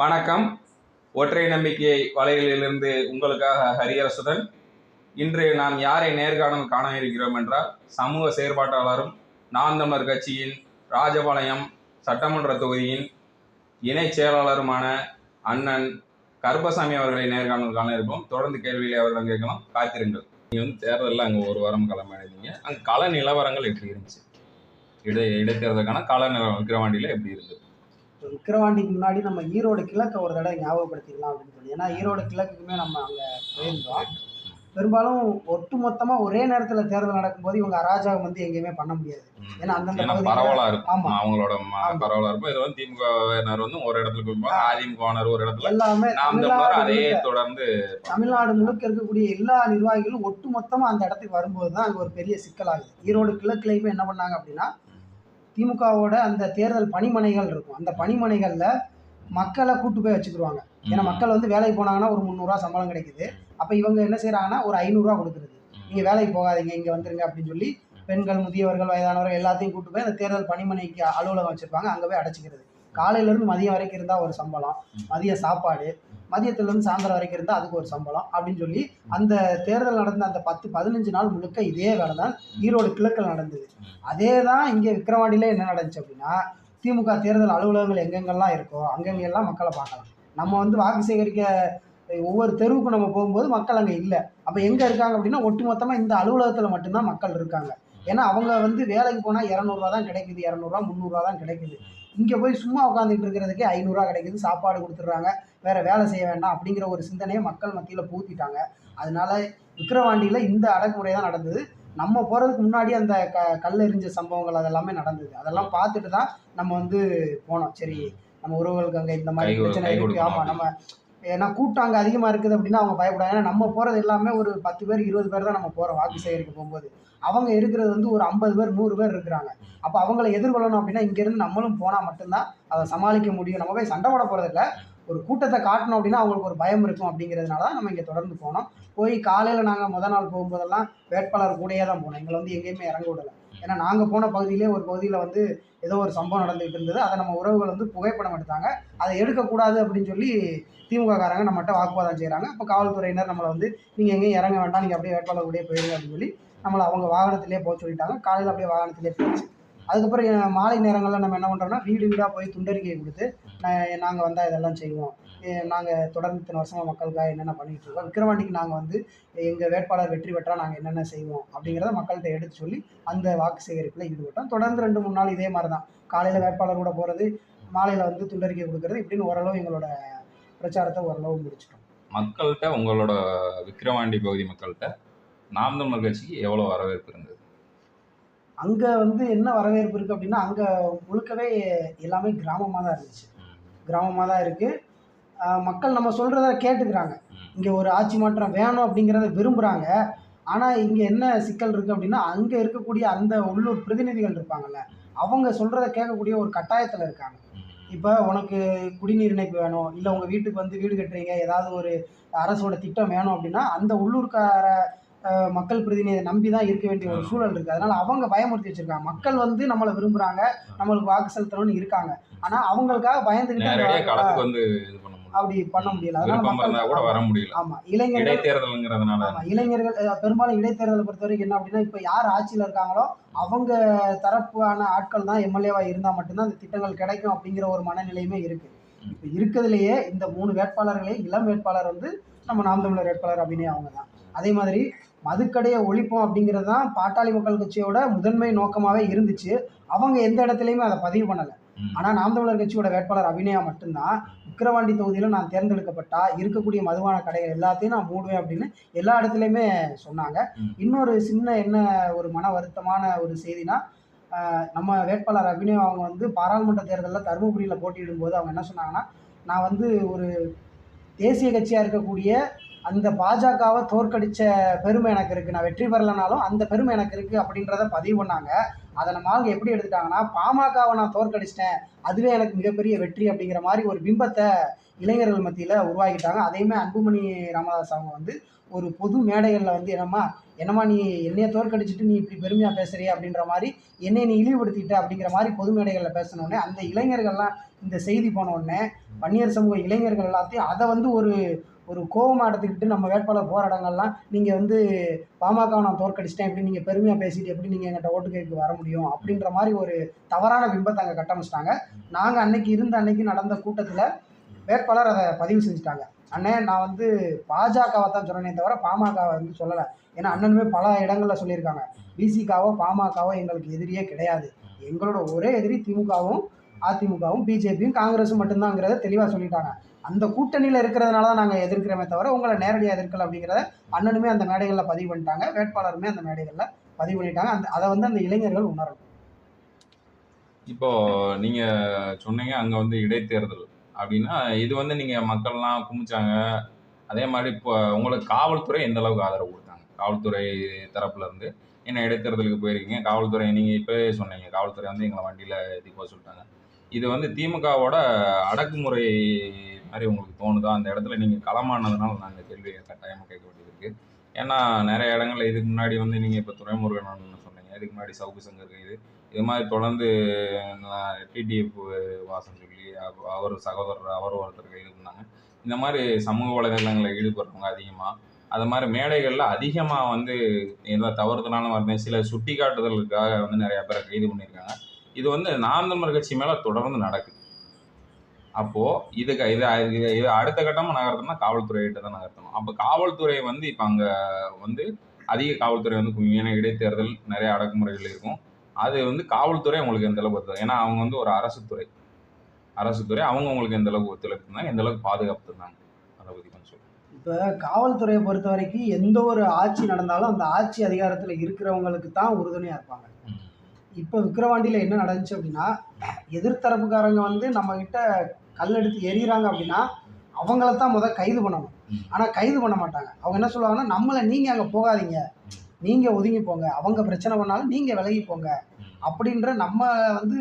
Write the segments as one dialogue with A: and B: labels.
A: வணக்கம். ஒற்றை நம்பிக்கை வலைகளிலிருந்து உங்களுக்காக ஹரியரசுடன் இன்று நாம் யாரை நேர்காணல் காண இருக்கிறோம் என்றால் சமூக செயற்பாட்டாளரும் நாம் தமிழர் கட்சியின் ராஜபாளையம் சட்டமன்ற தொகுதியின் இணைச் செயலாளருமான அண்ணன் கருப்பசாமி அவர்களை நேர்காணல் காண இருக்கோம் தொடர்ந்து கேள்விகளை அவர்களிடம் கேட்கலாம். காத்திருங்கள். நீங்கள் வந்து தேர்தலில் அங்கே ஒரு வாரம் களம் அடைந்தீங்க. அங்கே கள நிலவரங்கள் எப்படி இருந்துச்சு? இடை இடைத்தேர்தலுக்கான கள நிலவரம் விக்கிரவாண்டியில் எப்படி இருந்தது?
B: விக்கிரவாண்டிக்கு முன்னாடி நம்ம ஈரோடு கிழக்க ஒரு தடவை ஞாபகப்படுத்திக்கலாம் அப்படின்னு சொல்லி. ஏன்னா ஈரோடு கிழக்குக்குமே நம்ம அங்கே போயிருந்தோம். பெரும்பாலும் ஒட்டுமொத்தமாக ஒரே நேரத்தில் தேர்தல் நடக்கும்போது இவங்க அராஜகம் வந்து எங்கேயுமே பண்ண முடியாது. ஏன்னா அந்தந்த
A: பரவலா இருக்கும்.
B: ஆமா.
A: அவங்களோட ம-
B: ஆமா.
A: பரவலா இருக்கும். இது வந்து திமுகவினர் வந்து ஒரு இடத்துல இருப்பாங்க அதிமுகவினர் ஒரு இடத்துல.
B: எல்லாமே
A: அதே
B: முழுக்க-
A: தொடர்ந்து
B: தமிழ்நாடு முழுக்க இருக்கக்கூடிய எல்லா நிர்வாகிகளும் ஒட்டுமொத்தமாக அந்த இடத்துக்கு வரும்போது தான் அங்கே ஒரு பெரிய சிக்கலாகுது. ஈரோடு கிழக்குலையுமே என்ன பண்ணாங்க அப்படின்னா திமுகவோட அந்த தேர்தல் பணிமனைகள் இருக்கும். அந்த பணிமனைகளில் மக்களை கூட்டு போய் வச்சுக்கிருவாங்க. ஏன்னா மக்கள் வந்து வேலைக்கு போனாங்கன்னா ஒரு முந்நூறுரூவா சம்பளம் கிடைக்குது. அப்போ இவங்க என்ன செய்கிறாங்கன்னா ஒரு ஐநூறுரூவா கொடுக்குறது. நீங்கள் வேலைக்கு போகாதீங்க இங்கே வந்துருங்க அப்படின்னு சொல்லி பெண்கள் முதியவர்கள் வயதானவர்கள் எல்லாத்தையும் கூட்டு போய் அந்த தேர்தல் பணிமனைக்கு அலுவலகம் வச்சுருப்பாங்க. அங்கே போய் அடைச்சிக்கிறது. காலையிலேருந்து மதியம் வரைக்கும் இருந்தால் ஒரு சம்பளம் மதிய சாப்பாடு மதியத்துலேருந்து சாயந்தரம் வரைக்கும் இருந்தால் அதுக்கு ஒரு சம்பளம் அப்படின்னு சொல்லி அந்த தேர்தல் நடந்த அந்த பத்து பதினஞ்சு நாள் முழுக்க இதே வேலை தான் ஈரோடு கிழக்கில் நடந்தது. அதே தான் இங்கே விக்கிரவாண்டியில் என்ன நடந்துச்சு அப்படின்னா திமுக தேர்தல் அலுவலகங்கள் எங்கெங்கெல்லாம் இருக்கோ அங்கங்கெல்லாம் மக்களை பார்க்கலாம் நம்ம வந்து வாக்கு சேகரிக்க ஒவ்வொரு தெருவுக்கும் நம்ம போகும்போது மக்கள் அங்கே இல்லை. அப்போ எங்கே இருக்காங்க அப்படின்னா ஒட்டுமொத்தமாக இந்த அலுவலகத்தில் மட்டும்தான் மக்கள் இருக்காங்க. ஏன்னா அவங்க வந்து வேலைக்கு போனால் இரநூறுவா தான் கிடைக்குது இரநூறுவா முந்நூறுரூவா தான் கிடைக்குது. இங்கே போய் சும்மா உட்காந்துட்டு இருக்கிறதுக்கே ஐநூறுரூவா கிடைக்குது சாப்பாடு கொடுத்துட்றாங்க வேற வேலை செய்ய வேண்டாம் அப்படிங்கிற ஒரு சிந்தனையை மக்கள் மத்தியில் பூத்திட்டாங்க அதனால விக்கிரவாண்டியில் இந்த அடக்குமுறை தான் நடந்தது. நம்ம போகிறதுக்கு முன்னாடி அந்த க கல் எறிஞ்ச சம்பவங்கள் அதெல்லாமே நடந்தது. அதெல்லாம் பார்த்துட்டு தான் நம்ம வந்து போனோம். சரி நம்ம உறவுகளுக்கு அங்கே இந்த மாதிரி பிரச்சனை
A: கை
B: இருக்கு.
A: கொடுக்கணும்
B: ஆமாம் நம்ம ஏன்னா கூட்டம் அங்கே அதிகமாக இருக்குது அப்படின்னா அவங்க பயப்படாங்க ஏன்னா நம்ம போகிறது எல்லாமே ஒரு பத்து பேர் இருபது பேர் தான் நம்ம போகிறோம் வாக்கு சேகரிக்க போகும்போது. அவங்க இருக்கிறது வந்து ஒரு ஐம்பது பேர் நூறு பேர் இருக்கிறாங்க. அப்போ அவங்கள எதிர்கொள்ளணும் அப்படின்னா இங்கேருந்து நம்மளும் போனால் மட்டும்தான் அதை சமாளிக்க முடியும். நம்ம போய் சண்டை போட போகிறதில்ல ஒரு கூட்டத்தை காட்டணும் அப்படின்னா அவங்களுக்கு ஒரு பயம் இருக்கும் அப்படிங்கிறதுனால தான் நம்ம இங்கே தொடர்ந்து போனோம். போய் காலையில் நாங்கள் முத நாள் போகும்போதெல்லாம் வேட்பாளர் கூடயே தான் போனோம். எங்களை வந்து எங்கேயுமே இறங்க விடலை. ஏன்னா நாங்கள் போன பகுதியிலே ஒரு பகுதியில் வந்து ஏதோ ஒரு சம்பவம் நடந்துகிட்டு இருந்தது. அதை நம்ம உறவுகள் வந்து புகைப்படம் எடுத்தாங்க. அதை எடுக்கக்கூடாது அப்படின்னு சொல்லி திமுக காரங்க நம்மகிட்ட வாக்குவாதம் செய்கிறாங்க அப்போ காவல்துறையினர் நம்மளை வந்து நீங்கள் எங்கேயும் இறங்க வேண்டாம். நீங்கள் அப்படியே வேட்பாளர் கூடயே போயிருங்க அப்படின்னு சொல்லி நம்மளை அவங்க வாகனத்திலே போக சொல்லிட்டாங்க. காலையில் அப்படியே வாகனத்திலே போயிடுச்சு. அதுக்கப்புறம் மாலை நேரங்களில் நம்ம என்ன பண்ணுறோம்னா வீடு வீடாக போய் துண்டறிக்கை கொடுத்து நாங்கள் வந்தால் இதெல்லாம் செய்வோம். நாங்கள் தொடர்ந்து இத்தனை வருஷமாக மக்களுக்காக என்னென்ன பண்ணிகிட்டு இருக்கோம் விக்கிரவாண்டிக்கு நாங்கள் வந்து எங்கள் வேட்பாளர் வெற்றி பெற்றால் நாங்கள் என்னென்ன செய்வோம் அப்படிங்கிறத மக்கள்கிட்ட எடுத்து சொல்லி அந்த வாக்கு சேகரிப்பில் ஈடுபட்டோம். தொடர்ந்து ரெண்டு மூணு நாள் இதே மாதிரி தான் காலையில் வேட்பாளர் கூட போகிறது மாலையில் வந்து துண்டறிக்கை கொடுக்கறது இப்படின்னு ஓரளவு எங்களோட பிரச்சாரத்தை ஓரளவு முடிச்சிட்டோம்.
A: மக்கள்கிட்ட உங்களோட விக்கிரவாண்டி பகுதி மக்கள்கிட்ட நாம் தமிழர் கட்சிக்கு எவ்வளோ வரவேற்பு இருந்தது?
B: அங்கே வந்து என்ன வரவேற்பு இருக்குது அப்படின்னா அங்கே முழுக்கவே எல்லாமே கிராமமாக தான் இருந்துச்சு. கிராமமாக தான் இருக்குது மக்கள் நம்ம சொல்கிறத கேட்டுக்கிறாங்க. இங்கே ஒரு ஆட்சி மாற்றம் வேணும் அப்படிங்கிறத விரும்புகிறாங்க ஆனால் இங்கே என்ன சிக்கல் இருக்குது அப்படின்னா அங்கே இருக்கக்கூடிய அந்த உள்ளூர் பிரதிநிதிகள் இருப்பாங்கல்ல அவங்க சொல்கிறத கேட்கக்கூடிய ஒரு கட்டாயத்தில் இருக்காங்க. இப்போ உனக்கு குடிநீர் இணைப்பு வேணும் இல்லை உங்கள் வீட்டுக்கு வந்து வீடு கட்டுறீங்க ஏதாவது ஒரு அரசோட திட்டம் வேணும் அப்படின்னா அந்த உள்ளூர்கார மக்கள் பிரதிநிதியை நம்பி தான் இருக்க வேண்டிய ஒரு சூழல் இருக்குது அதனால அவங்க பயமுறுத்தி வச்சிருக்காங்க. மக்கள் வந்து நம்மளை விரும்புகிறாங்க நம்மளுக்கு வாக்கு செலுத்தணும்னு இருக்காங்க. ஆனால் அவங்களுக்காக பயந்துக்கிட்டு அப்படி பண்ண முடியல. அதனால
A: வர முடியல.
B: ஆமா இளைஞர்கள்
A: இடைத்தேர்தலுங்கிறதுனால.
B: ஆமா இளைஞர்கள் பெரும்பாலும் இடைத்தேர்தலை பொறுத்த வரைக்கும் என்ன அப்படின்னா இப்போ யார் ஆட்சியில் இருக்காங்களோ அவங்க தரப்பான ஆட்கள் தான் எம்எல்ஏவா இருந்தால் மட்டும்தான் அந்த திட்டங்கள் கிடைக்கும் அப்படிங்கிற ஒரு மனநிலையுமே இருக்கு. இப்போ இருக்கிறதுலையே இந்த மூணு வேட்பாளர்களே இளம் வேட்பாளர் வந்து நம்ம நாம் தமிழர் வேட்பாளர் அப்படின்னே அவங்க தான் அதே மாதிரி மதுக்கடையை ஒழிப்போம் அப்படிங்கிறது தான் பாட்டாளி மக்கள் கட்சியோட முதன்மை நோக்கமாகவே இருந்துச்சு அவங்க எந்த இடத்துலையுமே அதை பதிவு பண்ணலை. ஆனால் நாம் தமிழர் கட்சியோட வேட்பாளர் அபிநயா மட்டும்தான் விக்கிரவாண்டி தொகுதியில் நான் தேர்ந்தெடுக்கப்பட்டா இருக்கக்கூடிய மதுபான கடைகள் எல்லாத்தையும் நான் மூடுவேன் அப்படின்னு எல்லா இடத்துலையுமே சொன்னாங்க. இன்னொரு சின்ன என்ன ஒரு மன வருத்தமான ஒரு செய்தினா நம்ம வேட்பாளர் அபிநயா அவங்க வந்து பாராளுமன்ற தேர்தலில் தருமபுரியில் போட்டியிடும்போது அவங்க என்ன சொன்னாங்கன்னா நான் வந்து ஒரு தேசிய கட்சியாக இருக்கக்கூடிய அந்த பாஜகவை தோற்கடித்த பெருமை எனக்கு இருக்குது நான் வெற்றி பெறலைனாலும் அந்த பெருமை எனக்கு இருக்குது அப்படின்றத பதிவு பண்ணாங்க. அதை நம்ம ஆளுங்க எப்படி எடுத்துட்டாங்கன்னா பாமகவை நான் தோற்கடிச்சிட்டேன். அதுவே எனக்கு மிகப்பெரிய வெற்றி அப்படிங்கிற மாதிரி ஒரு பிம்பத்தை இளைஞர்கள் மத்தியில் உருவாக்கிட்டாங்க. அதையுமே அன்புமணி ராமதாஸ் அவங்க வந்து ஒரு பொது மேடைகளில் வந்து என்னம்மா என்னம்மா நீ என்னையை தோற்கடிச்சிட்டு நீ இப்படி பெருமையாக பேசுறிய அப்படின்ற மாதிரி என்னை நீ இழிவுபடுத்திட்ட அப்படிங்கிற மாதிரி பொது மேடைகளில் பேசினோடனே அந்த இளைஞர்கள்லாம் இந்த செய்தி போன உடனே வன்னியர் சமூக இளைஞர்கள் எல்லாத்தையும் அதை வந்து ஒரு ஒரு கோபமாக எடுத்துக்கிட்டு நம்ம வேட்பாளர் போகிற இடங்கள்லாம் நீங்கள் வந்து பாமக நான் தோற்கடிச்சிட்டேன் எப்படி நீங்கள் பெருமையாக பேசிட்டு எப்படி நீங்கள் எங்கிட்ட ஓட்டு கேட்க வர முடியும் அப்படின்ற மாதிரி ஒரு தவறான பிம்பத்தை அங்கே கட்டமைச்சிட்டாங்க. நாங்கள் அன்னைக்கு இருந்த அன்னைக்கு நடந்த கூட்டத்தில் வேட்பாளர் அதை பதிவு செஞ்சுட்டாங்க. அண்ணே நான் வந்து பாஜகவை தான் சொன்னேனே தவிர பாமகவை வந்து சொல்லலை. ஏன்னா அண்ணனுமே பல இடங்களில் சொல்லியிருக்காங்க. பிசிகாவோ பாமகவோ எங்களுக்கு எதிரியே கிடையாது. எங்களோட ஒரே எதிரி திமுகவும் அதிமுகவும் பிஜேபியும் காங்கிரஸும் மட்டும்தாங்கிறத தெளிவாக சொல்லிட்டாங்க. அந்த கூட்டணியில் இருக்கிறதுனால தான் நாங்கள் எதிர்க்கிறோமே தவிர உங்களை நேரடியாக எதிர்க்கல அப்படிங்கிறத அண்ணனுமே அந்த மேடைகளில் பதிவு பண்ணிட்டாங்க. வேட்பாளருமே அந்த மேடைகளில் பதிவு பண்ணிட்டாங்க. அந்த அதை வந்து அந்த இளைஞர்கள் உணரணும்.
A: இப்போ நீங்க சொன்னீங்க அங்க வந்து இடைத்தேர்தல் அப்படின்னா இது வந்து நீங்க மக்கள்லாம் குமிச்சாங்க. அதே மாதிரி இப்போ உங்களுக்கு காவல்துறை எந்த அளவுக்கு ஆதரவு கொடுத்தாங்க? காவல்துறை தரப்புல இருந்து என்ன இடைத்தேர்தலுக்கு போயிருக்கீங்க? காவல்துறை நீங்க இப்பவே சொன்னீங்க காவல்துறை வந்து எங்களை வண்டியில ஏற்றி போக சொல்லிட்டாங்க இது வந்து திமுகவோட அடக்குமுறை மாதிரி உங்களுக்கு தோணுதோ? அந்த இடத்துல நீங்கள் களமானதுனால நான் இந்த கேள்வியை கட்டாயமாக கேட்க வேண்டியது இருக்குது ஏன்னா நிறைய இடங்கள்ல இதுக்கு முன்னாடி வந்து நீங்கள் இப்போ துறைமுருகன் சொன்னீங்க. இதுக்கு முன்னாடி சவுக்கு சங்கர் கைது இது மாதிரி தொடர்ந்து டிடிஎஃப் வாசன் சொல்லி அவ- அவர் சகோதரர் அவர் ஒருத்தர் கைது பண்ணாங்க. இந்த மாதிரி சமூக வலைதளங்களில் ஈடுபடுறவங்க அதிகமாக அது மாதிரி மேடைகளில் அதிகமாக வந்து எதாவது தவறுதலான வார்த்தை சில சுட்டி காட்டுதலுக்காக வந்து நிறையா பேரை கைது பண்ணியிருக்காங்க. இது வந்து நாம் தமிழர் கட்சி மேலே தொடர்ந்து நடக்குது. அப்போது இதுக்கு இது இது இது அடுத்த கட்டமாக நகர்த்தணும்னா காவல்துறையிட்ட தான் நகர்த்தணும். அப்போ காவல்துறை வந்து இப்போ அங்கே வந்து அதிக காவல்துறை வந்து. ஏன்னா இடைத்தேர்தல் நிறைய அடக்குமுறைகள் இருக்கும். அது வந்து காவல்துறை உங்களுக்கு எந்த அளவுக்கு ஒத்துழைப்பு ஏன்னா அவங்க வந்து ஒரு அரசு துறை. அரசு துறை அவங்க உங்களுக்கு எந்த அளவுக்கு ஒத்துழைப்பு இருந்தாங்க எந்த அளவுக்கு பாதுகாப்பு இருந்தாங்க அதை பற்றி கொஞ்சம் சொல்லுங்க.
B: இப்போ காவல்துறையை பொறுத்த வரைக்கும் எந்த ஒரு ஆட்சி நடந்தாலும் அந்த ஆட்சி அதிகாரத்தில் இருக்கிறவங்களுக்கு தான் உறுதுணையாக இருப்பாங்க. இப்போ விக்கிரவாண்டியில் என்ன நடந்துச்சு அப்படின்னா எதிர்த்தரப்புக்காரங்க வந்து நம்மக்கிட்ட கல் எடுத்து எறிகிறாங்க அப்படின்னா அவங்கள தான் முதல் கைது பண்ணணும். ஆனால் கைது பண்ண மாட்டாங்க. அவங்க என்ன சொல்லுவாங்கன்னா நம்மளை நீங்கள் அங்கே போகாதீங்க. நீங்கள் ஒதுங்கி போங்க. அவங்க பிரச்சனை பண்ணாலும் நீங்கள் விலகி போங்க. அப்படின்ற நம்ம வந்து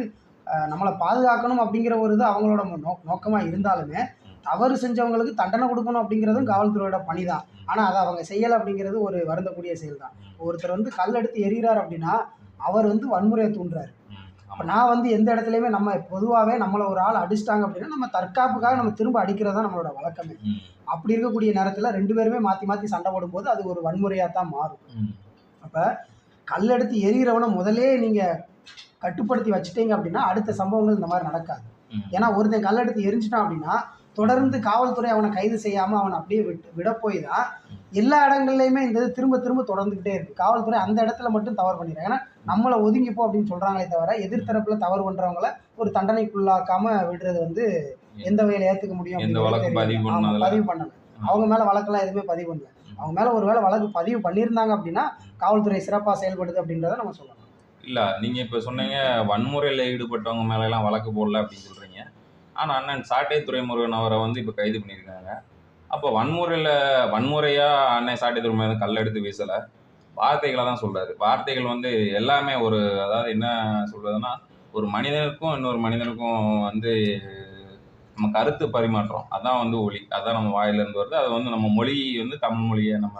B: நம்மளை பாதுகாக்கணும் அப்படிங்கிற ஒரு இது அவங்களோட நோ நோக்கமாக இருந்தாலுமே தவறு செஞ்சவங்களுக்கு தண்டனை கொடுக்கணும் அப்படிங்கிறதும் காவல்துறையோட பணி தான் ஆனால் அதை அவங்க செய்யலை அப்படிங்கிறது ஒரு வருந்தக்கூடிய செயல் தான் ஒருத்தர் வந்து கல் எடுத்து எறிகிறார் அப்படின்னா அவர் வந்து வன்முறையை தூண்டுறாரு. அப்போ. நான் வந்து எந்த இடத்துலையுமே நம்ம பொதுவாகவே நம்மளை ஒரு ஆள் அடிச்சிட்டாங்க அப்படின்னா நம்ம தற்காப்புக்காக நம்ம திரும்ப அடிக்கிறது தான் நம்மளோட வழக்கமே. அப்படி இருக்கக்கூடிய நேரத்தில் ரெண்டு பேருமே மாற்றி மாற்றி சண்டை போடும்போது அது ஒரு வன்முறையாக தான் மாறும். அப்போ கல் எடுத்து எறிகிறவனை முதலே நீங்கள் கட்டுப்படுத்தி வச்சுட்டீங்க அப்படின்னா அடுத்த சம்பவங்கள் இந்த மாதிரி நடக்காது. ஏன்னா ஒருத்தன் கல் எடுத்து எரிஞ்சிட்டான் அப்படின்னா தொடர்ந்து காவல்துறை அவனை கைது செய்யாமல் அவனை அப்படியே விட்டு விட போய் தான் எல்லா இடங்கள்லையுமே இந்த திரும்ப திரும்ப தொடர்ந்துக்கிட்டே இருக்கு காவல்துறை அந்த இடத்துல மட்டும் தவறு பண்ணிடுறாங்க ஏன்னா நம்மளை ஒதுங்கிப்போ அப்படின்னு சொல்கிறாங்களே தவிர எதிர்த்தரப்புல தவறு பண்ணுறவங்கள ஒரு தண்டனைக்குள்ளாக்காம விடுறது வந்து எந்த வகையில் ஏற்றுக்க முடியும்.
A: பதிவு
B: பண்ணல அவங்க மேலே வழக்கெல்லாம் எதுவுமே பதிவு பண்ணல. அவங்க மேலே ஒரு வேளை வழக்கு பதிவு பண்ணியிருந்தாங்க அப்படின்னா காவல்துறை சிறப்பாக செயல்படுது அப்படின்றத நம்ம சொல்லலாம்
A: இல்ல நீங்க இப்ப சொன்னீங்க வன்முறையில ஈடுபட்டவங்க மேல எல்லாம் வழக்கு போடல அப்படின்னு சொல்றீங்க. ஆனா அண்ணன் சாட்டை துறைமுருகன் அவரை வந்து இப்ப கைது பண்ணியிருக்காங்க. அப்போ வன்முறையில வன்முறையா அண்ணன் சாட்டை துறைமுருகன் கல் எடுத்து வீசல. வார்த்தைகளை தான் சொல்கிறாரு வார்த்தைகள் வந்து எல்லாமே ஒரு அதாவது என்ன சொல்கிறதுன்னா ஒரு மனிதனுக்கும் இன்னொரு மனிதனுக்கும் வந்து நம்ம கருத்து பரிமாற்றம். அதான் வந்து ஒளி. அதான் நம்ம வாயிலேருந்து வருது. அது வந்து நம்ம மொழி வந்து தமிழ் மொழியை நம்ம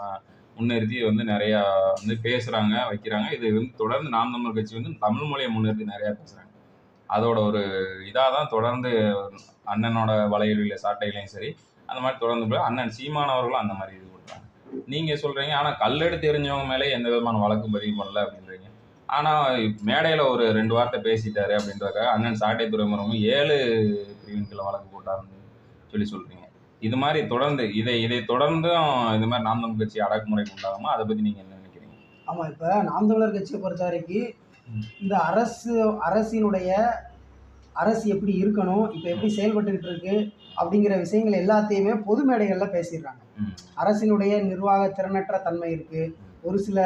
A: முன்னிறுத்தி வந்து நிறையா வந்து பேசுகிறாங்க வைக்கிறாங்க. இது வந்து தொடர்ந்து நாம் தமிழ் கட்சி வந்து தமிழ் மொழியை முன்னிறுத்தி நிறையா பேசுகிறாங்க அதோட ஒரு இதாக தான் தொடர்ந்து அண்ணனோட வலையொலியில் சாட்டையிலையும் சரி அந்த மாதிரி தொடர்ந்து போய் அண்ணன் சீமானவர்களும் அந்த மாதிரி நீங்கள் சொல்கிறீங்க ஆனால் கல்லெடுத்து எறிஞ்சவங்க மேலே எந்த விதமான வழக்கு பதிவு பண்ணல அப்படின்றீங்க. ஆனால் மேடையில் ஒரு ரெண்டு வார்த்தை பேசிட்டாரு அப்படின்றதுக்காக அண்ணன் சாட்டை துறைமுகமும் ஏழு பிரிவின்களை வழக்கு போட்டாருன்னு சொல்லி சொல்கிறீங்க இது மாதிரி தொடர்ந்து இதை இதை தொடர்ந்தும் இது மாதிரி நாம் தமிழ் கட்சி அடக்குமுறைக்கு உண்டாகுமா அதை பற்றி நீங்கள் என்ன நினைக்கிறீங்க?
B: ஆமாம் இப்போ நாம் தமிழர் கட்சியை பொறுத்த வரைக்கும். இந்த அரசு அரசினுடைய அரசு எப்படி இருக்கணும் இப்போ எப்படி செயல்பட்டுக்கிட்டு இருக்கு அப்படிங்கிற விஷயங்கள் எல்லாத்தையுமே பொது மேடைகளில் பேசிடுறாங்க. அரசினுடைய நிர்வாக திறனற்ற தன்மை இருக்கு. ஒரு சில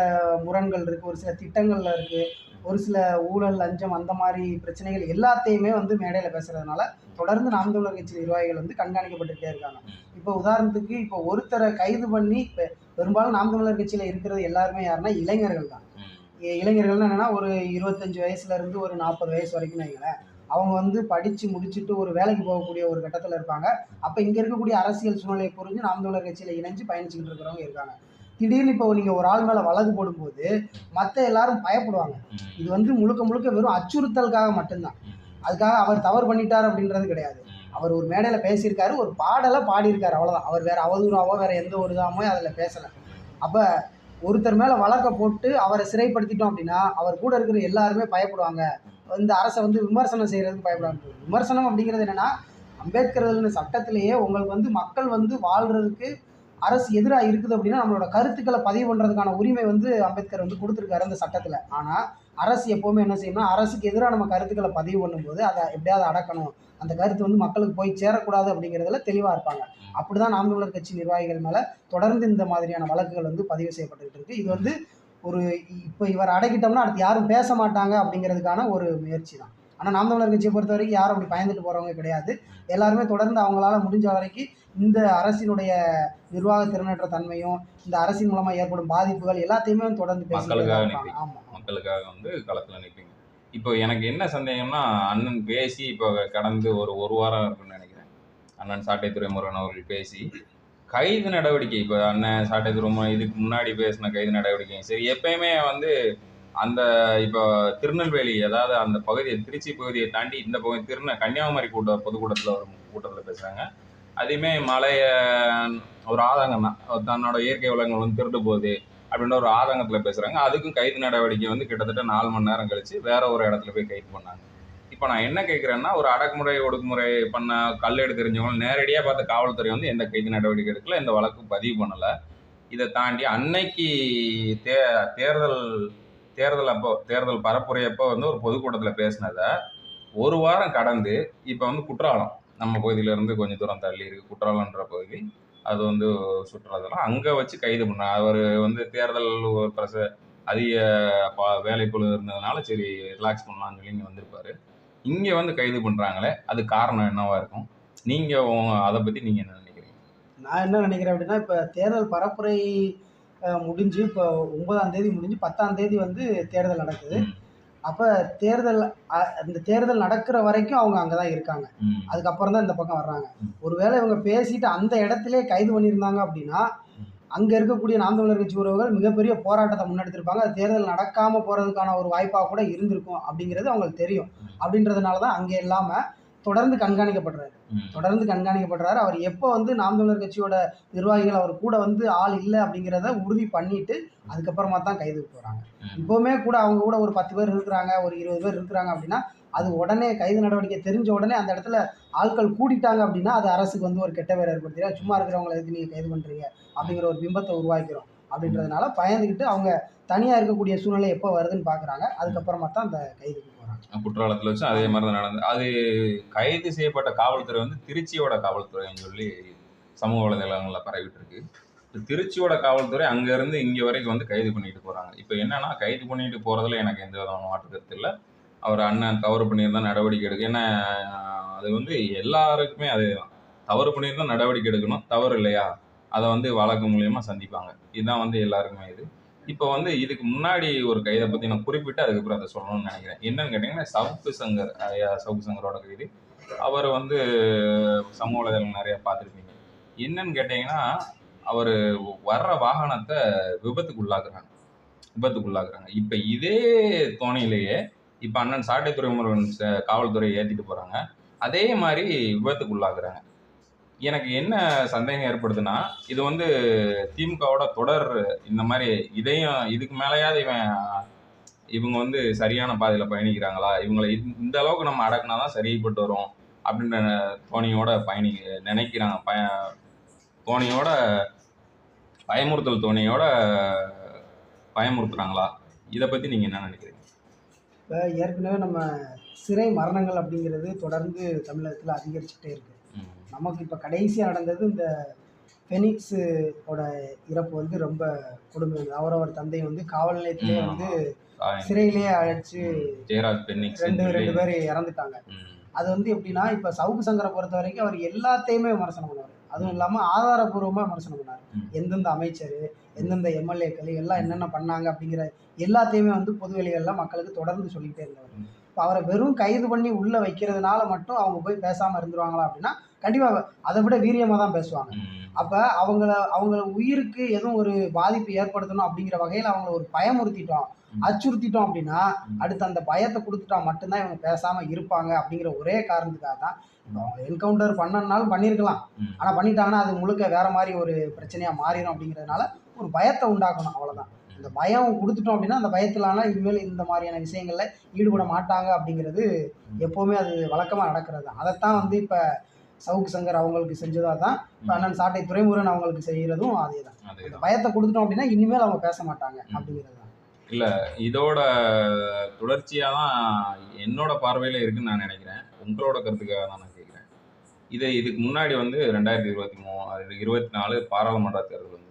B: முரண்கள் இருக்கு ஒரு சில திட்டங்கள்ல இருக்கு. ஒரு சில ஊழல் லஞ்சம் அந்த மாதிரி பிரச்சனைகள் எல்லாத்தையுமே வந்து மேடையில் பேசுறதுனால தொடர்ந்து நாம் தமிழர் கட்சி நிர்வாகிகள் வந்து கண்காணிக்கப்பட்டுட்டே இருக்காங்க. இப்போ உதாரணத்துக்கு இப்போ ஒருத்தரை கைது பண்ணி இப்போ பெரும்பாலும் நாம் தமிழர் கட்சியில் இருக்கிறது எல்லாருமே யாருன்னா இளைஞர்கள் தான். இளைஞர்கள்னா என்னன்னா ஒரு இருபத்தஞ்சு வயசுல இருந்து ஒரு நாற்பது வயசு வரைக்கும் வைங்களேன். அவங்க வந்து படிச்சு முடிச்சுட்டு ஒரு வேலைக்கு போகக்கூடிய ஒரு கட்டத்தில் இருப்பாங்க. அப்போ இங்கே இருக்கக்கூடிய அரசியல் சூழ்நிலையை புரிஞ்சு நாம் தமிழர் கட்சியில் இணைஞ்சு பயணிச்சுக்கிட்டு இருக்கிறவங்க இருக்காங்க. திடீர்னு இப்போ நீங்கள் ஒரு ஆள் மேலே வழக்கு போடும்போது மற்ற எல்லாரும் பயப்படுவாங்க. இது வந்து முழுக்க முழுக்க வெறும் அச்சுறுத்தலுக்காக மட்டும்தான். அதுக்காக அவர் தவறு பண்ணிட்டார் அப்படின்றது கிடையாது. அவர் ஒரு மேடையில் பேசியிருக்காரு ஒரு பாடலை பாடியிருக்காரு அவ்வளோதான் அவர் வேற அவதூறாவோ வேற எந்த ஒரு இதாமோ அதில் பேசலை. அப்போ ஒருத்தர் மேலே வழக்க போட்டு அவரை சிறைப்படுத்திட்டோம் அப்படின்னா அவர் கூட இருக்கிற எல்லாருமே பயப்படுவாங்க. இந்த அரசை வந்து விமர்சனம் செய்யறதுக்கு பயப்படுவாங்க விமர்சனம் அப்படிங்கிறது என்னன்னா அம்பேத்கர் சட்டத்திலேயே உங்களுக்கு வந்து மக்கள் வந்து வாழ்கிறதுக்கு அரசு எதிராக இருக்குது அப்படின்னா நம்மளோட கருத்துக்களை பதிவு பண்ணுறதுக்கான உரிமை வந்து அம்பேத்கர் வந்து கொடுத்துருக்காரு அந்த சட்டத்தில். ஆனால் அரசு எப்போவுமே என்ன செய்யணும்னா அரசுக்கு எதிராக நம்ம கருத்துக்களை பதிவு பண்ணும்போது அதை எப்படியாவது அடக்கணும். அந்த கருத்து வந்து மக்களுக்கு போய் சேரக்கூடாது அப்படிங்கிறதுல தெளிவாக இருப்பாங்க. அப்படிதான் நாம் தமிழர் கட்சி நிர்வாகிகள் மேலே தொடர்ந்து இந்த மாதிரியான வழக்குகள் வந்து பதிவு செய்யப்பட்டுக்கிட்டு இருக்குது இது வந்து ஒரு இப்போ இவர் அடக்கிட்டோம்னா அடுத்து யாரும் பேச மாட்டாங்க அப்படிங்கிறதுக்கான ஒரு முயற்சி தான். ஆனால் நாம் தமிழர் கட்சியை பொறுத்த வரைக்கும் யாரும் அப்படி பயந்துட்டு போகிறவங்க கிடையாது. எல்லாருமே தொடர்ந்து அவங்களால முடிஞ்ச வரைக்கும் இந்த அரசினுடைய நிர்வாக திறனற்ற தன்மையும் இந்த அரசின் மூலமாக ஏற்படும் பாதிப்புகள் எல்லாத்தையுமே தொடர்ந்து
A: நிற்பீங்க.
B: ஆமாம்
A: மக்களுக்காக வந்து களத்தில் நிற்பீங்க. இப்போ எனக்கு என்ன சந்தேகம்னா அண்ணன் பேசி இப்போ கடந்து ஒரு ஒரு வாரம் இருக்குன்னு நினைக்கிறேன். அண்ணன் சாட்டை துறைமுருகன் அவர்கள் பேசி கைது நடவடிக்கை. இப்போ அண்ணன் சாட்டை திரும்ப இதுக்கு முன்னாடி பேசின கைது நடவடிக்கை. சரி எப்பயுமே வந்து அந்த இப்போ திருநெல்வேலி அதாவது அந்த பகுதியை திருச்சி பகுதியை தாண்டி இந்த பகுதி திருநெல் கன்னியாகுமரி கூட்ட பொதுக்கூட்டத்தில் ஒரு கூட்டத்தில் பேசுகிறாங்க அதையுமே மலைய ஒரு ஆதங்கம் தான். தன்னோட இயற்கை வளங்கள் வந்து திருட்டு போகுது அப்படின்ற ஒரு ஆதங்கத்தில் பேசுகிறாங்க அதுக்கும் கைது நடவடிக்கை வந்து கிட்டத்தட்ட நாலு மணி நேரம் கழிச்சு வேற ஒரு இடத்துல போய் கைது பண்ணாங்க. இப்போ நான் என்ன கேட்குறேன்னா ஒரு அடக்குமுறை ஒடுக்குமுறை பண்ண கல்லெடு தெரிஞ்சவங்க நேரடியாக பார்த்த காவல்துறை வந்து எந்த கைது நடவடிக்கை எடுக்கல எந்த வழக்கு பதிவு பண்ணலை. இதை தாண்டி அன்னைக்கு தே தேர்தல் தேர்தல் அப்போ தேர்தல் பரப்புரையப்போ வந்து ஒரு பொதுக்கூட்டத்தில் பேசினதை ஒரு வாரம் கடந்து இப்போ வந்து குற்றாலம் நம்ம பகுதியிலேருந்து கொஞ்சம் தூரம் தள்ளி இருக்குது குற்றாலன்ற பகுதி அது வந்து சுற்றுலாதலம் அங்கே வச்சு கைது பண்ண அவர் வந்து தேர்தல் ஒரு பிரச அதிக பா வேலைப்பளு இருந்ததுனால சரி ரிலாக்ஸ் பண்ணலாம்னு சொல்லி இங்கே வந்திருப்பாரு. இங்கே வந்து கைது பண்ணுறாங்களே அது காரணம் என்னவா இருக்கும்? நீங்கள் அதை பற்றி நீங்கள் என்ன நினைக்கிறீங்க?
B: நான் என்ன நினைக்கிறேன் அப்படின்னா இப்போ தேர்தல் பரப்புரை முடிஞ்சு இப்போ ஒன்பதாம் தேதி முடிஞ்சு பத்தாம் தேதி வந்து தேர்தல் நடக்குது. அப்போ தேர்தல் அந்த தேர்தல் நடக்கிற வரைக்கும் அவங்க அங்கே தான் இருக்காங்க. அதுக்கப்புறம் தான் இந்த பக்கம் வர்றாங்க. ஒருவேளை இவங்க பேசிட்டு அந்த இடத்திலே கைது பண்ணியிருந்தாங்க அப்படின்னா. அங்கே இருக்கக்கூடிய நாம் தமிழர் கட்சி உறவுகள் மிகப்பெரிய போராட்டத்தை முன்னெடுத்திருப்பாங்க. அது தேர்தல் நடக்காமல் போகிறதுக்கான ஒரு வாய்ப்பாக கூட இருந்திருக்கும் அப்படிங்கிறது அவங்களுக்கு தெரியும். அப்படின்றதுனால தான் அங்கே இல்லாமல் தொடர்ந்து கண்காணிக்கப்படுறாரு. தொடர்ந்து கண்காணிக்கப்படுறாரு. அவர் எப்போ வந்து நாம் தமிழர் கட்சியோட நிர்வாகிகள் அவர் கூட வந்து ஆள் இல்லை அப்படிங்கிறத உறுதி பண்ணிட்டு அதுக்கப்புறமா தான் கைது போகிறாங்க. இப்போவுமே கூட அவங்க கூட ஒரு பத்து பேர் இருக்கிறாங்க ஒரு இருபது பேர் இருக்கிறாங்க அப்படின்னா அது உடனே கைது நடவடிக்கை தெரிஞ்ச உடனே அந்த இடத்துல ஆட்கள் கூட்டிட்டாங்க அப்படின்னா அது அரசுக்கு வந்து ஒரு கெட்ட பேர் ஏற்படுத்தினா சும்மா இருக்கிறவங்களை எதுக்கு நீங்கள் கைது பண்ணுறீங்க அப்படிங்கிற ஒரு பிம்பத்தை உருவாக்கிறோம். அப்படின்றதுனால பயந்துக்கிட்டு அவங்க தனியாக இருக்கக்கூடிய சூழ்நிலை எப்போ வருதுன்னு பார்க்குறாங்க அதுக்கப்புறமா தான் அந்த கைதுக்கு போகிறாங்க
A: குற்றாலத்தில் வச்சு அதே மாதிரி தான் நடந்தது அது கைது செய்யப்பட்ட காவல்துறை வந்து திருச்சியோட காவல்துறைன்னு சொல்லி சமூக வலைதளங்களில் பரவிட்டு இருக்கு திருச்சியோட காவல்துறை அங்கேருந்து இங்கே வரைக்கும் வந்து கைது பண்ணிட்டு போகிறாங்க இப்போ என்னன்னா கைது பண்ணிட்டு போகிறதுல எனக்கு எந்த விதமான மாற்று இல்லை. அவர் அண்ணன் தவறு பண்ணியிருந்தா நடவடிக்கை எடுக்க ஏன்னா அது வந்து எல்லாருக்குமே அது தவறு பண்ணியிருந்தா நடவடிக்கை எடுக்கணும் தவறு இல்லையா? அதை வந்து வழக்கு மூலியமாக சந்திப்பாங்க. இதுதான் வந்து எல்லாருக்குமே இது. இப்போ வந்து இதுக்கு முன்னாடி ஒரு கைதை பற்றி நான் குறிப்பிட்டு அதுக்கப்புறம் அதை சொல்லணும்னு நினைக்கிறேன். என்னன்னு கேட்டிங்கன்னா சவுக்கு சங்கர் சவுக்கு சங்கரோட கைது அவர் வந்து சமூக வலைதளங்கள் நிறையா பார்த்துருப்பீங்க. என்னன்னு கேட்டிங்கன்னா அவர் வர்ற வாகனத்தை விபத்துக்கு விபத்துக்குள்ளாக்குறாங்க விபத்துக்கு இப்போ இதே தோணையிலேயே இப்போ அண்ணன் சாட்டை துறைமுருகன் காவல்துறையை ஏற்றிட்டு போகிறாங்க அதே மாதிரி விபத்துக்குள்ளாக்குறாங்க எனக்கு என்ன சந்தேகம் ஏற்படுதுன்னா இது வந்து திமுகவோட தொடர் இந்த மாதிரி இதையும் இதுக்கு மேலேயாவது இவன் இவங்க வந்து சரியான பாதையில் பயணிக்கிறாங்களா? இவங்களை இந்த- இந்த அளவுக்கு நம்ம அடக்குனா தான் சரிப்பட்டு வரும் அப்படின்ற தோணியோட பயணி நினைக்கிறாங்க. பய தோணியோட பயமுறுத்தல் தோணியோட பயமுறுத்துறாங்களா? இதை பற்றி நீங்கள் என்ன நினைக்கிறீங்க?
B: இப்போ ஏற்கனவே நம்ம சிறை மரணங்கள் அப்படிங்கிறது தொடர்ந்து தமிழகத்தில் அதிகரிச்சுக்கிட்டே இருக்கு.
A: ம்,
B: நமக்கு இப்போ கடைசியாக நடந்தது இந்த ஃபெனிக்ஸ் ஓட இறப்பு வந்து ரொம்ப கொடுமை. அவரவர் தந்தை வந்து காவல் நிலையத்திலே வந்து சிறையிலேயே அழைச்சு ரெண்டு ரெண்டு பேர் இறந்துட்டாங்க. அது வந்து எப்படின்னா இப்போ சவுக்கு சங்கரை பொறுத்த வரைக்கும் அவர் எல்லாத்தையுமே விமர்சனம் பண்ணுவார் அதுவும் இல்லாமல் ஆதாரபூர்வமாக விமர்சனம் பண்ணார். எந்தெந்த அமைச்சர் எந்தெந்த எம்எல்ஏக்கள் எல்லாம் என்னென்ன பண்ணாங்க அப்படிங்கிற எல்லாத்தையுமே வந்து பொது வெளிகளில் மக்களுக்கு தொடர்ந்து சொல்லிக்கிட்டே இருந்தவர். இப்போ அவரை வெறும் கைது பண்ணி உள்ளே வைக்கிறதுனால மட்டும் அவங்க போய் பேசாமல் இருந்துருவாங்களா அப்படின்னா கண்டிப்பாக அதை விட வீரியமாக தான் பேசுவாங்க அப்போ அவங்கள அவங்கள உயிருக்கு எதுவும் ஒரு பாதிப்பு ஏற்படுத்தணும் அப்படிங்கிற வகையில் அவங்கள ஒரு பயமுறுத்திட்டோம். அச்சுறுத்திட்டோம் அப்படின்னா. அடுத்து அந்த பயத்தை கொடுத்துட்டா மட்டும்தான் இவங்க பேசாம இருப்பாங்க அப்படிங்கிற ஒரே காரணத்துக்காக தான் அவங்க என்கவுண்டர் பண்ணனாலும் பண்ணியிருக்கலாம்
A: ம்.
B: ஆனா பண்ணிட்டாங்கன்னா அது முழுக்க வேற மாதிரி ஒரு பிரச்சனையா மாறிடும் அப்படிங்கிறதுனால ஒரு பயத்தை உண்டாக்கணும் அவ்வளவுதான். இந்த பயம் கொடுத்துட்டோம் அப்படின்னா அந்த பயத்திலான இனிமேல் இந்த மாதிரியான விஷயங்கள்ல ஈடுபட மாட்டாங்க அப்படிங்கிறது எப்போவுமே அது வழக்கமாக நடக்கிறது தான். அதைத்தான் வந்து இப்போ சவுக்கு சங்கர் அவங்களுக்கு செஞ்சதாக தான் இப்போ அண்ணன் சாட்டை துரைமுருகன் அவங்களுக்கு செய்கிறதும் அதே தான் பயத்தை கொடுத்துட்டோம் அப்படின்னா இனிமேல் அவங்க பேச மாட்டாங்க அப்படிங்கிறது இல்லை
A: இதோட தொடர்ச்சியாக தான் என்னோட பார்வையில் இருக்குன்னு நான் நினைக்கிறேன். உங்களோட கருத்துக்காக தான் நான் கேட்குறேன் இதை இதுக்கு முன்னாடி வந்து ரெண்டாயிரத்தி இருபத்தி மூணு இருபத்தி நாலு பாராளுமன்ற தேர்தல் வந்து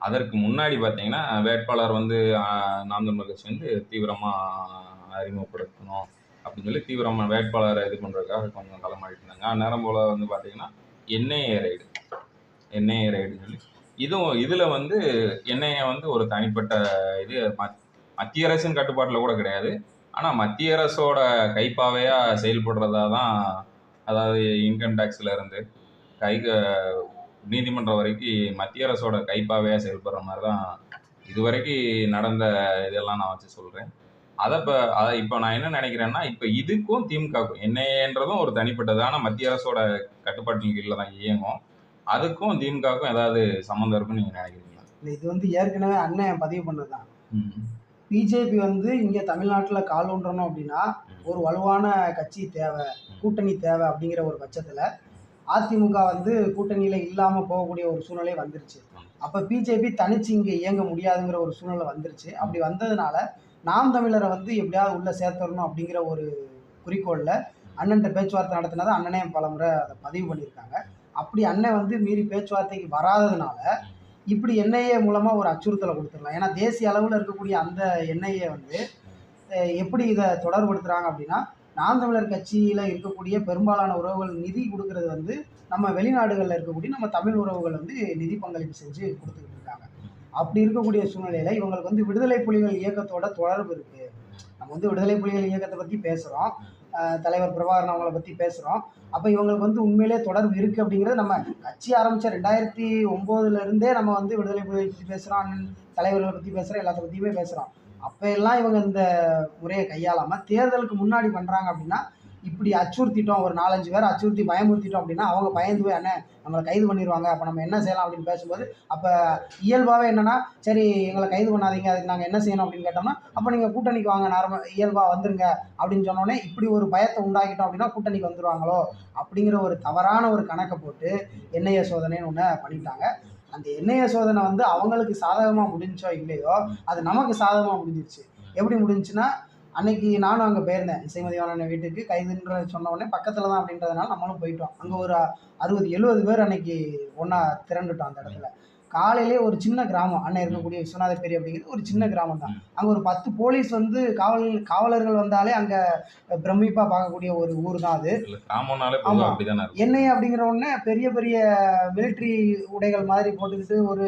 A: அதற்கு முன்னாடி பார்த்தீங்கன்னா வேட்பாளர் வந்து ஆஹ், நாம் தமிழர் கட்சி வந்து தீவிரமாக அறிமுகப்படுத்தணும் அப்படின்னு சொல்லி தீவிரமாக வேட்பாளரை இது பண்ணுறதுக்காக கொஞ்சம் களமாடிட்டு இருந்தாங்க அந்நேரம் போல் வந்து பார்த்தீங்கன்னா என்ஐஏ ரைடு என்ஐஏ ரைடுன்னு சொல்லி. இதுவும் இதில் வந்து என்ஐஏ வந்து ஒரு தனிப்பட்ட இது மத்திய அரசின் கட்டுப்பாட்டில் கூட கிடையாது. ஆனால் மத்திய அரசோட கைப்பாவையாக செயல்படுறதா தான் அதாவது இன்கம் டேக்ஸ்ல இருந்து கை நீதிமன்றம் வரைக்கும் மத்திய அரசோட கைப்பாவையாக செயல்படுற மாதிரி தான் இதுவரைக்கும் நடந்த இதெல்லாம் நான் வச்சு சொல்கிறேன் அதை இப்போ அதை இப்போ நான் என்ன நினைக்கிறேன்னா இப்போ இதுக்கும் திமுகவுக்கும் என்ஐஏன்றதும் ஒரு தனிப்பட்டது. ஆனால் மத்திய அரசோட கட்டுப்பாட்டின் கீழே தான் இயங்கும். அதுக்கும் திமுகவுக்கும் ஏதாவது சம்மந்தம் இருக்குன்னு நீங்கள் நினைக்கிறீங்களா?
B: இது வந்து ஏற்கனவே அண்ணன் பதிவு பண்ணது தான் பிஜேபி வந்து இங்கே தமிழ்நாட்டில் கால் ஊன்றணும் அப்படின்னா ஒரு வலுவான கட்சி தேவை கூட்டணி தேவை அப்படிங்கிற ஒரு பட்சத்தில் அதிமுக வந்து கூட்டணியில் இல்லாமல் போகக்கூடிய ஒரு சூழ்நிலை வந்துருச்சு. அப்போ பிஜேபி தனிச்சு இங்கே இயங்க முடியாதுங்கிற ஒரு சூழ்நிலை வந்துருச்சு. அப்படி வந்ததுனால நாம் தமிழரை வந்து எப்படியாவது உள்ளே சேர்த்துடணும் அப்படிங்கிற ஒரு குறிக்கோளில் அண்ணன்ட்ட பேச்சுவார்த்தை நடத்தினதை அண்ணனே பலமுறை அதை பதிவு பண்ணியிருக்காங்க. அப்படி அண்ணன் வந்து மீறி பேச்சுவார்த்தைக்கு வராததுனால இப்படி என்ஐஏ மூலமாக ஒரு அச்சுறுத்தலை கொடுத்துடலாம். ஏன்னா தேசிய அளவில் இருக்கக்கூடிய அந்த என்ஐஏ வந்து எப்படி இதை தொடர்படுத்துகிறாங்க அப்படின்னா நாம் தமிழர் கட்சியில் இருக்கக்கூடிய பெரும்பாலான உறவுகள் நிதி கொடுக்கறது வந்து நம்ம வெளிநாடுகளில் இருக்கக்கூடிய நம்ம தமிழ் உறவுகள் வந்து நிதி பங்களிப்பு செஞ்சு கொடுத்துக்கிட்டு இருக்காங்க. அப்படி இருக்கக்கூடிய சூழ்நிலையில் இவங்களுக்கு வந்து விடுதலை புலிகள் இயக்கத்தோட தொடர்பு இருக்குது நம்ம வந்து விடுதலை புலிகள் இயக்கத்தை பற்றி பேசுகிறோம் தலைவர் பிரபாகரன் அவங்கள பற்றி பேசுகிறோம் அப்போ இவங்களுக்கு வந்து உண்மையிலே தொடர்பு இருக்குது அப்படிங்கிறது நம்ம கட்சி ஆரம்பித்த ரெண்டாயிரத்தி ஒம்போதுலேருந்தே நம்ம வந்து விடுதலை புலிகளை பற்றி பேசுகிறோம் அண்ணன் தலைவர்களை பற்றி பேசுகிறோம் எல்லாத்த பற்றியுமே பேசுகிறோம் அப்போ எல்லாம் இவங்க இந்த முறையை கையாளாமல் தேர்தலுக்கு முன்னாடி பண்ணுறாங்க அப்படின்னா இப்படி அச்சுறுத்திட்டோம் ஒரு நாலஞ்சு பேர் அச்சுறுத்தி பயமுறுத்திட்டோம் அப்படின்னா அவங்க பயந்து போய் நம்மளை கைது பண்ணிடுவாங்க அப்போ நம்ம என்ன செய்யலாம்? அப்படின்னு பேசும்போது அப்போ இயல்பாகவே என்னன்னா சரி எங்களை கைது பண்ணாதீங்க அதுக்கு நாங்கள் என்ன செய்யணும்? அப்படின்னு கேட்டோம்னா அப்போ நீங்கள் கூட்டணிக்கு வாங்க நார்மல் இயல்பாக வந்துருங்க அப்படின்னு சொன்னோடனே இப்படி ஒரு பயத்தை உண்டாக்கிட்டோம் அப்படின்னா கூட்டணிக்கு வந்துடுவாங்களோ அப்படிங்கிற ஒரு தவறான ஒரு கணக்கை போட்டு என்ஐஏ சோதனைன்னு ஒன்று பண்ணிட்டாங்க. அந்த என்ஐஏ சோதனை வந்து அவங்களுக்கு சாதகமாக முடிஞ்சோ இல்லையோ அது நமக்கு சாதகமாக முடிஞ்சிருச்சு. எப்படி முடிஞ்சுன்னா அன்னைக்கு நானும் அங்கே போயிருந்தேன் இசைமதிவான வீட்டுக்கு. கைதுன்ற சொன்ன உடனே பக்கத்தில் தான் அப்படின்றதுனால நம்மளும் போயிட்டோம். அங்கே ஒரு அறுபது எழுபது பேர் அன்னைக்கு ஒன்றா திரண்டுட்டோம் அந்த இடத்துல. காலையிலே ஒரு சின்ன கிராமம் அண்ணன் இருக்கக்கூடிய விஸ்வநாதபேரி அப்படிங்கிறது ஒரு சின்ன கிராமம் தான். அங்கே ஒரு பத்து போலீஸ் வந்து காவல் காவலர்கள் வந்தாலே அங்கே பிரமிப்பாக பார்க்கக்கூடிய ஒரு ஊர் தான் அது. எண்ணெய் அப்படிங்கிற உடனே பெரிய பெரிய மிலிட்ரி உடைகள் மாதிரி போட்டுக்கிட்டு ஒரு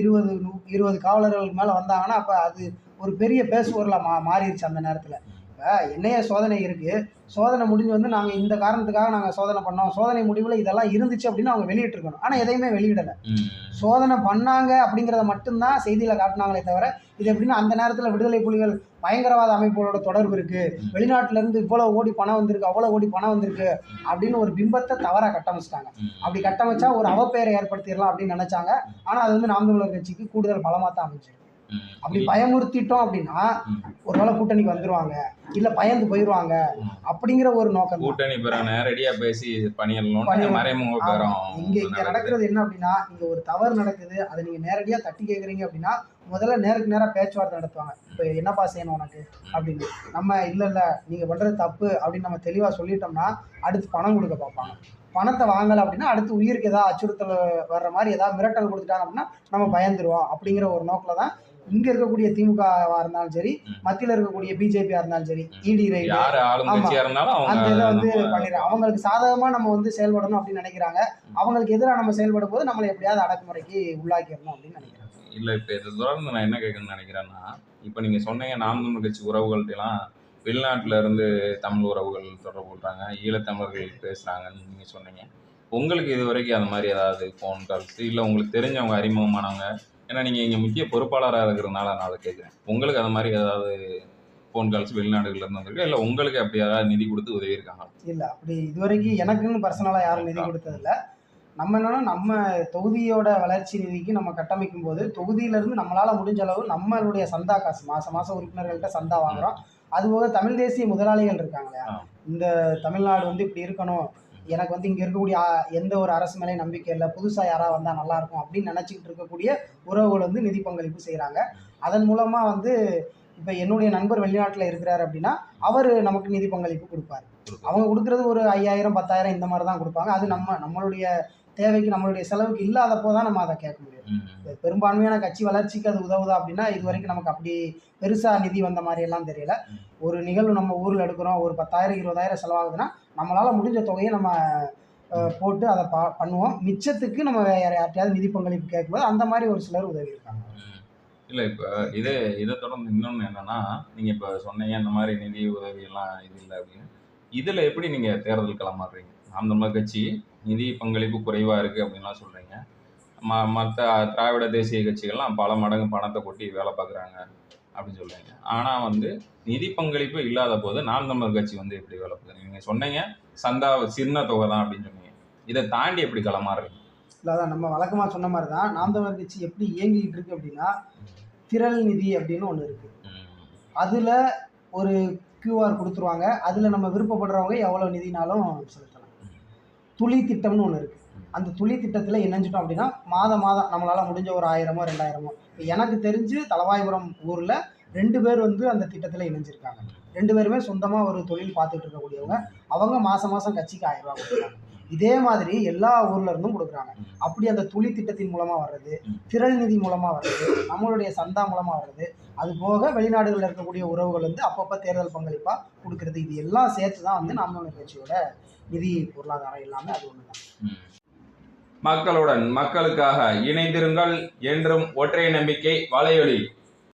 B: இருபது இருபது காவலர்களுக்கு மேலே வந்தாங்கன்னா அப்போ அது ஒரு பெரிய பேசுபொருளாக மா மாறிடுச்சு அந்த நேரத்தில். இப்போ எண்ணெய சோதனை இருக்குது சோதனை முடிஞ்சு வந்து நாங்கள் இந்த காரணத்துக்காக நாங்கள் சோதனை பண்ணோம். சோதனை முடிவில் இதெல்லாம் இருந்துச்சு அப்படின்னு அவங்க வெளியிட்டிருக்கணும். ஆனால் எதையுமே வெளியிடலை. சோதனை பண்ணாங்க அப்படிங்கிறத மட்டும்தான் செய்தியில் காட்டினாங்களே தவிர இது எப்படின்னா அந்த நேரத்தில் விடுதலை புலிகள் பயங்கரவாத அமைப்புகளோட தொடர்பு இருக்கு. வெளிநாட்டுல இருந்து இவ்வளவு கோடி பணம் வந்திருக்கு அவ்வளவு கோடி பணம் வந்திருக்கு அப்படின்னு ஒரு பிம்பத்தை தவறா கட்டமைச்சிட்டாங்க. அப்படி கட்டமைச்சா ஒரு அவப்பெயரை ஏற்படுத்திடலாம் அப்படின்னு நினைச்சாங்க. ஆனா அது வந்து நாம் தமிழர் கட்சிக்கு கூடுதல் பலமா தான் அமைஞ்சிருக்கு.
A: ம்.
B: அப்படி பயமுறுத்திட்டோம் அப்படின்னா
A: ம்.
B: ஒருவேளை கூட்டணிக்கு வந்துருவாங்க. இல்ல பயந்து போயிருவாங்க. அப்படிங்கிற ஒரு நோக்கம்.
A: கூட்டணி பேர நேரடியா பேசி. மறைமுக. பேரம்.
B: இங்க இங்க நடக்கிறது என்ன அப்படின்னா இங்க ஒரு தவறு நடக்குது. அதை நீங்க நேரடியா தட்டி கேக்குறீங்க அப்படின்னா முதல்ல நேருக்கு நேரா பேச்சுவார்த்தை நடத்துவாங்க. இப்போ என்னப்பா செய்யணும் உனக்கு? அப்படின்னு. நம்ம இல்ல இல்ல நீங்க பண்றது தப்பு அப்படின்னு நம்ம தெளிவா சொல்லிட்டோம்னா அடுத்து பணம் கொடுக்க பார்ப்பாங்க. பணத்தை வாங்கலை அப்படின்னா அடுத்து உயிருக்கு ஏதாவது அச்சுறுத்தல் வர்ற மாதிரி ஏதாவது மிரட்டல் கொடுத்துட்டாங்க அப்படின்னா நம்ம பயந்துருவோம் அப்படிங்கிற ஒரு நோக்கில் தான் இங்க இருக்கக்கூடிய திமுகவா இருந்தாலும் சரி மத்தியில இருக்கக்கூடிய பிஜேபியா இருந்தாலும் சரி இடி ரைடு அந்த இதை வந்து பண்ணிடுறாங்க. அவங்களுக்கு சாதகமா நம்ம வந்து செயல்படணும் அப்படின்னு நினைக்கிறாங்க. அவங்களுக்கு எதிராக நம்ம செயல்படும் போது நம்மளை எப்படியாவது அடக்குமுறைக்கு உள்ளாக்கிடணும் அப்படின்னு நினைக்கிறாங்க.
A: இல்ல இப்ப இதை தொடர்ந்து நான் என்ன கேட்கணும்னு நினைக்கிறேன்னா இப்ப நீங்க சொன்னீங்க நாம் தமிழ் கட்சி உறவுகள்ட்ட எல்லாம் வெளிநாட்டுல இருந்து தமிழ் உறவுகள் தொடர்பு கொள்றாங்க ஈழத்தமிழர்கள் பேசுறாங்கன்னு நீங்க சொன்னீங்க. உங்களுக்கு இது வரைக்கும் அந்த மாதிரி ஏதாவது ஃபோன் கால்ஸ் இல்ல உங்களுக்கு தெரிஞ்சவங்க அறிமுகமானவங்க ஏன்னா நீங்கள் இங்கே முக்கிய பொறுப்பாளராக இருக்கிறதுனால நான் அதை கேட்குறேன். உங்களுக்கு அந்த மாதிரி ஏதாவது ஃபோன் கால்ஸ் வெளிநாடுகள்ல இருந்து வந்திருக்கு? இல்லை உங்களுக்கு அப்படி ஏதாவது நிதி கொடுத்து உதவி இருக்காங்க
B: இல்லை அப்படி இதுவரைக்கும் எனக்குன்னு பர்சனலாக யாரும் நிதி கொடுத்ததில்ல. நம்ம என்னன்னா நம்ம தொகுதியோட வளர்ச்சி நிதிக்கு நம்ம கட்டமைக்கும் போது தொகுதியிலேருந்து நம்மளால் முடிஞ்ச அளவு நம்மளுடைய சந்தா காசு மாதம் மாதம் உறுப்பினர்கள்ட்ட சந்தா வாங்குறோம். அதுபோக தமிழ் தேசிய முதலாளிகள் இருக்காங்க இல்லையா. இந்த தமிழ்நாடு வந்து இப்படி இருக்கணும். எனக்கு வந்து இங்கே இருக்கக்கூடிய எந்த ஒரு அரசு மேலே நம்பிக்கை இல்லை. புதுசாக யாராவது வந்தால் நல்லா இருக்கும் அப்படின்னு நினச்சிக்கிட்டு இருக்கக்கூடிய உறவுகள் வந்து நிதி பங்களிப்பு செய்கிறாங்க அதன் மூலமாக வந்து இப்போ என்னுடைய நண்பர் வெளிநாட்டில் இருக்கிறார் அப்படின்னா அவர் நமக்கு நிதி பங்களிப்பு கொடுப்பார். அவங்க கொடுக்குறது ஒரு ஐயாயிரம் பத்தாயிரம் இந்த மாதிரி தான் கொடுப்பாங்க. அது நம்ம நம்மளுடைய தேவைக்கு நம்மளுடைய செலவுக்கு இல்லாதப்போ தான் நம்ம அதை கேட்க முடியும். பெரும்பான்மையான கட்சி வளர்ச்சிக்கு அது உதவுதா அப்படின்னா இது வரைக்கும் நமக்கு அப்படி பெருசா நிதி வந்த மாதிரி எல்லாம் தெரியல. ஒரு நிகழ்வு நம்ம ஊர்ல எடுக்கிறோம். ஒரு பத்தாயிரம் இருபதாயிரம் செலவாகுதுன்னா நம்மளால் முடிஞ்ச தொகையை நம்ம போட்டு அதை பா பண்ணுவோம். மிச்சத்துக்கு நம்ம வேற யார்ட்டையாவது நிதி பங்களிப்பு கேட்கும்போது அந்த மாதிரி ஒரு சிலர் உதவி இருக்காங்க.
A: இல்லை இப்போ இதே இதை தொடர்ந்து இன்னொன்று என்னன்னா நீங்கள் இப்போ சொன்னீங்க இந்த மாதிரி நிதி உதவியெல்லாம் இது இல்லை அப்படின்னு. இதில் எப்படி நீங்கள் தேர்தல் களமாடுறீங்க அந்த மாதிரி கட்சி நிதி பங்களிப்பு குறைவாக இருக்குது அப்படின்லாம் சொல்கிறீங்க ம மற்ற திராவிட தேசிய கட்சிகள்லாம் பல மடங்கு பணத்தை கொட்டி வேலை பார்க்குறாங்க. அப்படின்னு சொல்லுவீங்க ஆனால் வந்து நிதி பங்களிப்பு இல்லாத போது நாம் தமிழர் கட்சி வந்து எப்படி பார்க்குறீங்க நீங்கள் சொன்னீங்க சந்தா சின்ன தொகை தான் அப்படின்னு சொன்னீங்க. இதை தாண்டி எப்படி களமாடுறீங்க
B: இல்லை அதான் நம்ம வழக்கமா சொன்ன மாதிரி தான் நாம் தமிழர் கட்சி எப்படி இயங்கிக்கிட்டு இருக்கு அப்படின்னா திரள் நிதி அப்படின்னு ஒன்று இருக்கு.
A: ம்.
B: அதில் ஒரு கியூஆர் கொடுத்துருவாங்க. அதில் நம்ம விருப்பப்படுறவங்க எவ்வளோ நிதினாலும் செலுத்தலாம். துளி திட்டம்னு ஒன்று இருக்குது அந்த துளி திட்டத்தில் இணைஞ்சிட்டோம் அப்படின்னா மாதம் மாதம் நம்மளால் முடிஞ்ச ஒரு ஆயிரமோ ரெண்டாயிரமோ. இப்போ எனக்கு தெரிஞ்சு தலவாய்புரம் ஊரில் ரெண்டு பேர் வந்து அந்த திட்டத்தில் இணைஞ்சிருக்காங்க. ரெண்டு பேருமே சொந்தமாக ஒரு தொழில் பார்த்துட்டு இருக்கக்கூடியவங்க. அவங்க மாதம் மாதம் கட்சிக்கு ஆயிரம் கொடுக்குறாங்க. இதே மாதிரி எல்லா ஊர்ல இருந்தும் கொடுக்குறாங்க. அப்படி அந்த துளி திட்டத்தின் மூலமா வர்றது திரள் நிதி மூலமா வர்றது நம்மளுடைய சந்தா மூலமா வர்றது அது போக வெளிநாடுகளில் இருக்கக்கூடிய உறவுகள் வந்து அப்பப்போ தேர்தல் பங்களிப்பா கொடுக்கறது இது எல்லாம் சேர்த்து தான் வந்து நாமளுடைய கட்சியோட நிதி பொருளாதாரம் எல்லாமே அது ஒன்று தான்
A: மக்களுடன் மக்களுக்காக இணைந்திருங்கள் என்றும் ஒற்றை நம்பிக்கை வலையொலி